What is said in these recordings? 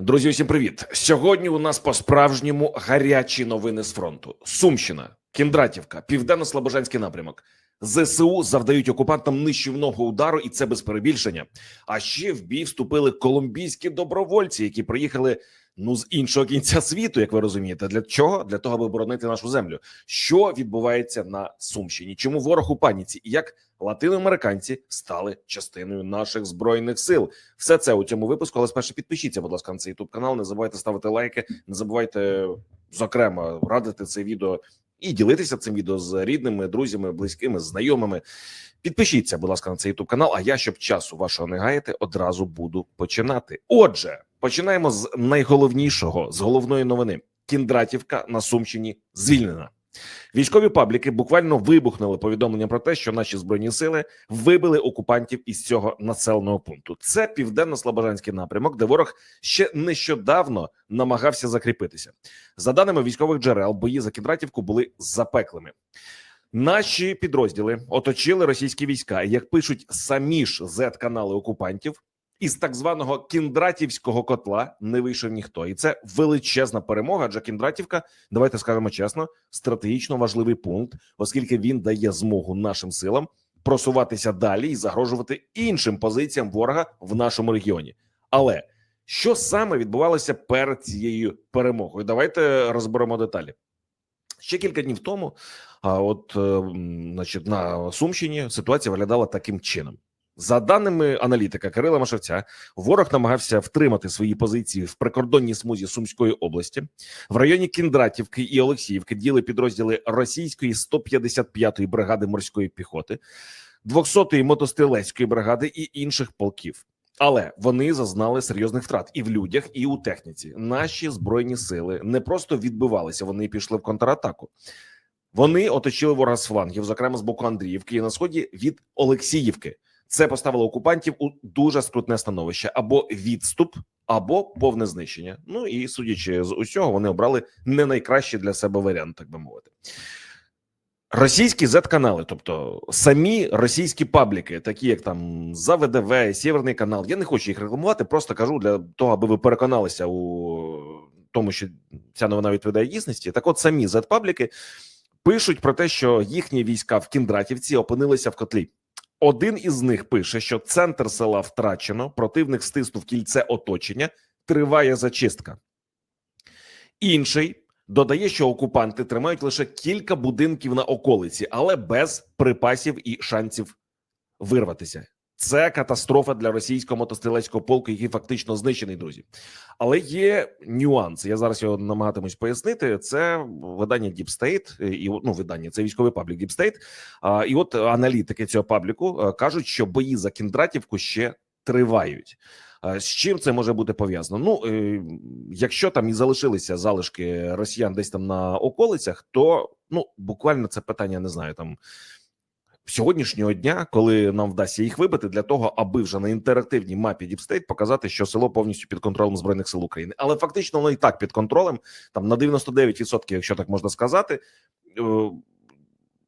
Друзі, усім привіт! Сьогодні у нас по справжньому гарячі новини з фронту: Сумщина, Кіндратівка, Південно-Слобожанський напрямок. ЗСУ завдають окупантам нищівного удару, і це без перебільшення. А ще в бій вступили колумбійські добровольці, які приїхали ну з іншого кінця світу, як ви розумієте. Для чого? Для того, аби боронити нашу землю. Що відбувається на Сумщині? Чому ворог у паніці? І як латиноамериканці стали частиною наших збройних сил? Все це у цьому випуску. Але спершу підпишіться, будь ласка, на цей youtube канал. Не забувайте ставити лайки, не забувайте зокрема радити це відео і ділитися цим відео з рідними, друзями, близькими, знайомими. Підпишіться, будь ласка, на цей youtube канал. А я, щоб часу вашого не гаяти, одразу буду починати. Отже, починаємо з найголовнішого з головної новини: Кіндратівка на Сумщині звільнена. Військові пабліки буквально вибухнули повідомлення про те, що наші збройні сили вибили окупантів із цього населеного пункту. Це південно-слобожанський напрямок, де ворог ще нещодавно намагався закріпитися. За даними військових джерел, бої за Кіндратівку були запеклими. Наші підрозділи оточили російські війська. Як пишуть самі ж зет-канали окупантів, із так званого кіндратівського котла не вийшов ніхто, і це величезна перемога. Адже Кіндратівка, давайте скажемо чесно, стратегічно важливий пункт, оскільки він дає змогу нашим силам просуватися далі і загрожувати іншим позиціям ворога в нашому регіоні. Але що саме відбувалося перед цією перемогою? Давайте розберемо деталі. Ще кілька днів тому, а от, е, значить, на Сумщині ситуація виглядала таким чином. За даними аналітика Кирила Машевця, ворог намагався втримати свої позиції в прикордонній смузі Сумської області. В районі Кіндратівки і Олексіївки діли підрозділи російської 155-ї бригади морської піхоти, 200-ї мотострілецької бригади і інших полків. Але вони зазнали серйозних втрат і в людях, і у техніці. Наші збройні сили не просто відбивалися, вони пішли в контратаку. Вони оточили ворога з флангів, зокрема з боку Андріївки, і на сході від Олексіївки. Це поставило окупантів у дуже скрутне становище або відступ, або повне знищення. Ну і судячи з усього, вони обрали не найкращий для себе варіант, так би мовити. Російські Z-канали, тобто самі російські пабліки, такі як там за ВДВ, Сєвєрний канал. Я не хочу їх рекламувати, просто кажу для того, аби ви переконалися у тому, що ця новина відповідає дійсності. Так, от самі Z-пабліки пишуть про те, що їхні війська в Кіндратівці опинилися в котлі. Один із них пише, що центр села втрачено, противник стиснув кільце оточення, триває зачистка. Інший додає, що окупанти тримають лише кілька будинків на околиці, але без припасів і шансів вирватися. Це катастрофа для російського мотострілецького полку, який фактично знищений, друзі. Але є нюанс. Я зараз його намагатимусь пояснити. Це видання Deep State, і ну видання це військовий паблік Deep State. А, І от аналітики цього пабліку кажуть, що бої за Кіндратівку ще тривають. З чим це може бути пов'язано? Ну е, якщо там і залишилися залишки росіян десь там на околицях, то ну буквально це питання не знаю там сьогоднішнього дня, коли нам вдасться їх вибити, для того, аби вже на інтерактивній мапі Діпстейт показати, що село повністю під контролем збройних сил України, але фактично воно і так під контролем, там на 99%, якщо так можна сказати, е,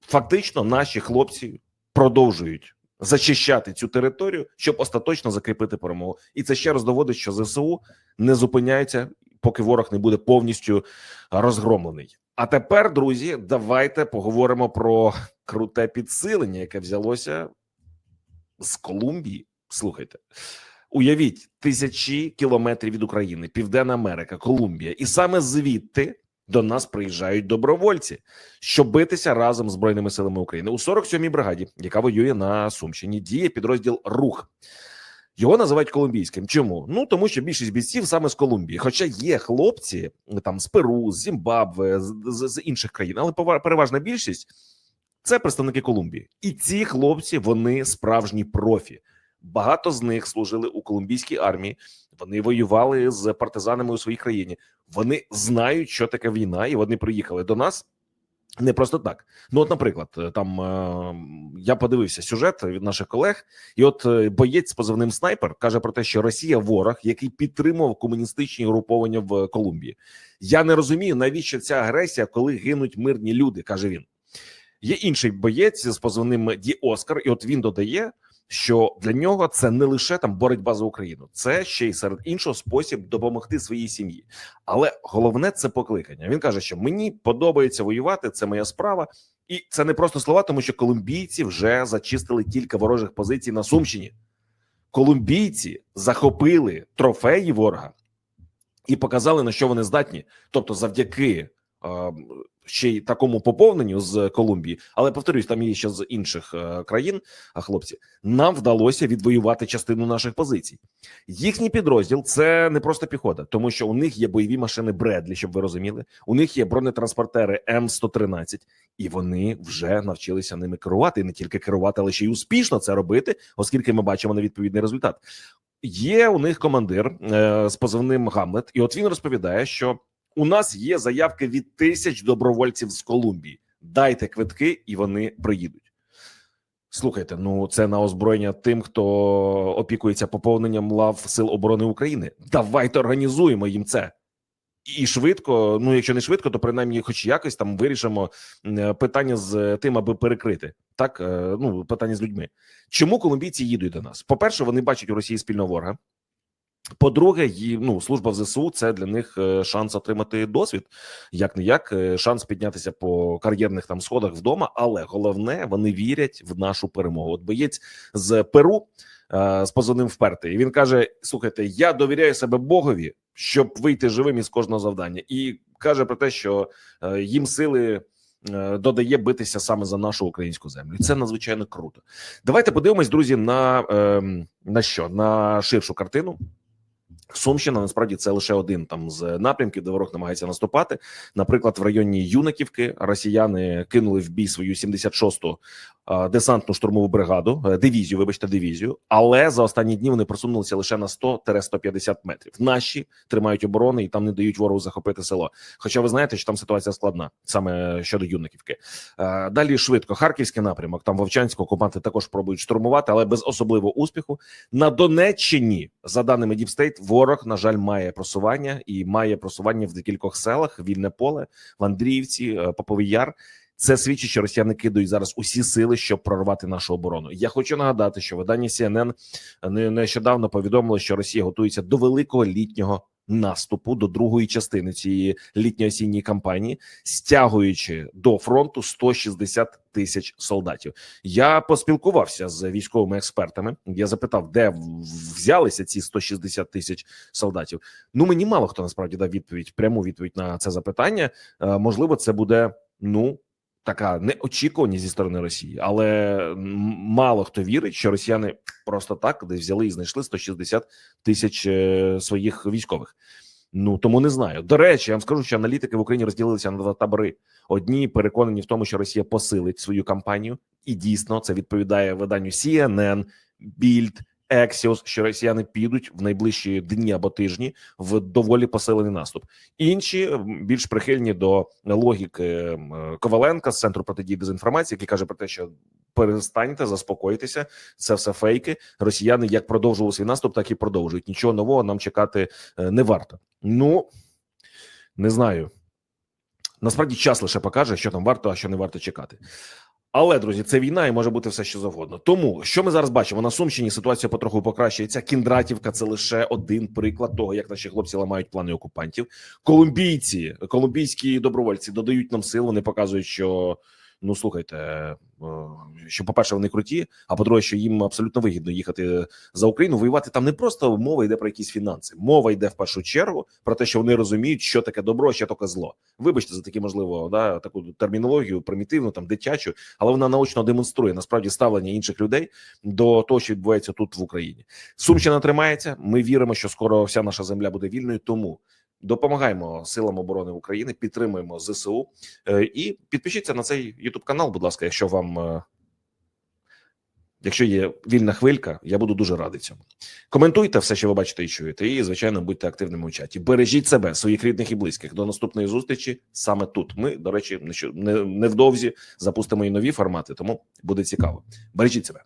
фактично наші хлопці продовжують. Зачищати цю територію, щоб остаточно закріпити перемогу, і це ще раз доводить, що ЗСУ не зупиняється, поки ворог не буде повністю розгромлений. А тепер, друзі, давайте поговоримо про круте підсилення, яке взялося з Колумбії. Слухайте, уявіть тисячі кілометрів від України, Південна Америка, Колумбія, і саме звідти до нас приїжджають добровольці, щоб битися разом з збройними силами України у 47-й бригаді, яка воює на Сумщині. Діє підрозділ Рух. Його називають колумбійським. Чому? Ну тому що більшість бійців саме з Колумбії, хоча є хлопці там з Перу, з Зімбабве, з, з, з інших країн, але переважна більшість це представники Колумбії, і ці хлопці вони справжні профі. Багато з них служили у колумбійській армії. Вони воювали з партизанами у своїй країні. Вони знають, що таке війна, і вони приїхали до нас не просто так. Ну, от, наприклад, е, там е, я подивився сюжет від наших колег, і от е, боєць з позивним снайпер каже про те, що Росія ворог, який підтримував комуністичні груповання в Колумбії. Я не розумію, навіщо ця агресія, коли гинуть мирні люди, каже він. Є інший боєць з позивним Ді Оскар, і от він додає, що для нього це не лише там боротьба за Україну, це ще й серед іншого спосіб допомогти своїй сім'ї. Але головне це покликання. Він каже, що мені подобається воювати, це моя справа, і це не просто слова, тому що колумбійці вже зачистили кілька ворожих позицій на Сумщині. Колумбійці захопили трофеї ворога і показали на що вони здатні. Тобто, завдяки ще й такому поповненню з Колумбії, але повторюсь, там є ще з інших е, країн. А хлопці, нам вдалося відвоювати частину наших позицій. Їхній підрозділ це не просто піхота, тому що у них є бойові машини Бредлі, щоб ви розуміли. У них є бронетранспортери М 113 і вони вже навчилися ними керувати. І не тільки керувати, але ще й успішно це робити, оскільки ми бачимо на відповідний результат. Є у них командир е, з позивним Гамлет, і от він розповідає, що у нас є заявки від тисяч добровольців з Колумбії. Дайте квитки, і вони приїдуть. Слухайте, ну це на озброєння тим, хто опікується поповненням лав Сил оборони України. Давайте організуємо їм це. І швидко, ну якщо не швидко, то принаймні, хоч якось там вирішимо е, питання з тим, аби перекрити так. е, Ну питання з людьми. Чому колумбійці їдуть до нас? По перше, вони бачать у Росії спільного ворога. По-друге, ну, служба в ЗСУ це для них е, шанс отримати досвід, як не як шанс піднятися по кар'єрних там сходах вдома. Але головне, вони вірять в нашу перемогу. От боєць з Перу е, з позивним впертий. Він каже: Слухайте, я довіряю себе Богові, щоб вийти живим із кожного завдання, і каже про те, що е, їм сили. е, Додає битися саме за нашу українську землю, це надзвичайно круто. Давайте подивимось, друзі, на, ем, на що на ширшу картину. Сумщина насправді це лише один там з напрямків, де ворог намагається наступати. Наприклад, в районі Юнаківки росіяни кинули в бій свою 76-ту е, десантну штурмову бригаду, е, дивізію, вибачте, дивізію. Але за останні дні вони просунулися лише на 100-150 метрів. Наші тримають оборони і там не дають ворогу захопити село. Хоча ви знаєте, що там ситуація складна саме щодо Юнаківки. Е, Далі швидко харківський напрямок. Там Вовчанську окупанти також пробують штурмувати, але без особливого успіху. На Донеччині, за даними Діпстейт, ворог на жаль має просування і має просування в декількох селах. Вільне поле, в Андріївці, е, Поповий Яр. Це свідчить, що росіяни кидають зараз усі сили, щоб прорвати нашу оборону. Я хочу нагадати, що видання CNN не- нещодавно повідомило, що Росія готується до великого літнього наступу, до другої частини цієї літньо-осінньої кампанії, стягуючи до фронту 160 тисяч солдатів. Я поспілкувався з військовими експертами. Я запитав, де взялися ці 160 тисяч солдатів. Ну мені мало хто насправді дав відповідь, пряму відповідь на це запитання. Е, можливо, це буде ну. Така неочікуваність зі сторони Росії, але мало хто вірить, що росіяни просто так десь взяли і знайшли 160 тисяч е, своїх військових. Ну тому не знаю. До речі, я вам скажу, що аналітики в Україні розділилися на два табори. Одні переконані в тому, що Росія посилить свою кампанію, і дійсно це відповідає виданню CNN, Bild, Axios, що росіяни підуть в найближчі дні або тижні в доволі посилений наступ. Інші більш прихильні до логіки Коваленка з центру протидії дезінформації, який каже про те, що перестаньте заспокойтеся, це все фейки. Росіяни як продовжували свій наступ, так і продовжують. Нічого нового нам чекати е, не варто. Ну не знаю. Насправді час лише покаже, що там варто, а що не варто чекати. Але друзі, це війна і може бути все що завгодно. Тому що ми зараз бачимо на Сумщині, ситуація потроху покращується. Кіндратівка це лише один приклад того, як наші хлопці ламають плани окупантів. Колумбійці, колумбійські добровольці додають нам сил. Вони показують, що ну слухайте, е, що по перше, вони круті. А по-друге, що їм абсолютно вигідно їхати за Україну. Воювати там не просто мова йде про якісь фінанси. Мова йде в першу чергу про те, що вони розуміють, що таке добро, що таке зло. Вибачте за такі, можливо, да таку термінологію, примітивну, там дитячу, але вона наочно демонструє насправді ставлення інших людей до того, що відбувається тут в Україні. Сумщина тримається. Ми віримо, що скоро вся наша земля буде вільною. Тому допомагаємо силам оборони України, підтримуємо ЗСУ Е, і підпишіться на цей Ютуб канал, будь ласка, якщо вам. е, Якщо є вільна хвилька, я буду дуже радий цьому. Коментуйте все, що ви бачите і чуєте, і звичайно будьте активними у чаті. Бережіть себе, своїх рідних і близьких. До наступної зустрічі саме тут. Ми, до речі, невдовзі запустимо і нові формати, тому буде цікаво. Бережіть себе.